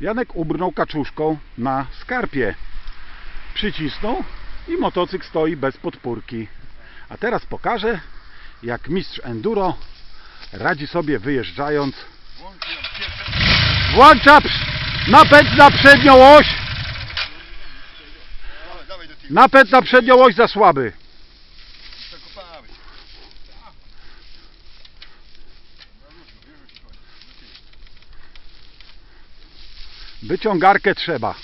Janek ubrnął kaczuszką na skarpie. Przycisnął i motocykl stoi bez podpórki. A teraz pokażę, jak mistrz enduro radzi sobie wyjeżdżając. Włącza napęd na przednią oś. Napęd na przednią oś za słaby. Wyciągarkę trzeba.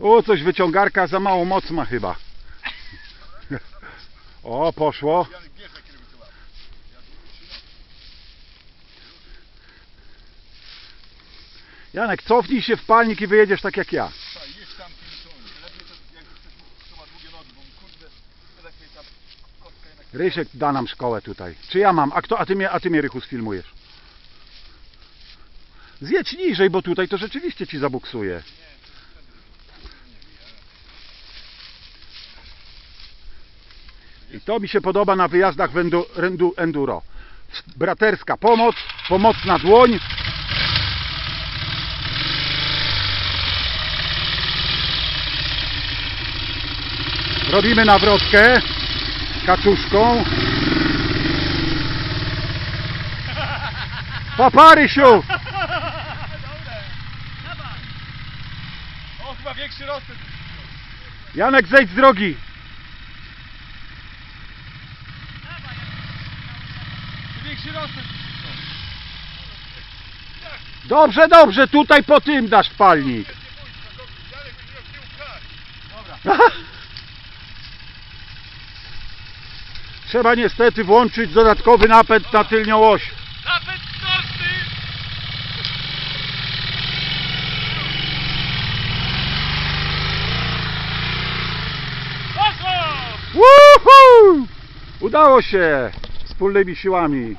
O, coś wyciągarka za mało moc ma chyba. O, poszło. Janek, cofnij się w palnik i wyjedziesz tak jak ja. Rysiek da nam szkołę tutaj. Czy ja mam? A, kto, a, ty, mnie, a ty mnie Rychu sfilmujesz. Zjedź niżej, bo tutaj to rzeczywiście ci zabuksuje. I to mi się podoba na wyjazdach w enduro. Braterska pomoc, pomocna dłoń. Robimy nawrotkę kaczuszką. Paparysiu! O, chyba większy rozpęd. Janek, zejdź z drogi. Większy rozpęd. Dobrze, dobrze, tutaj po tym dasz palnik. Trzeba niestety włączyć dodatkowy napęd na tylnią oś. Napęd wsteczny! Poszło! Woohoo! Udało się wspólnymi siłami.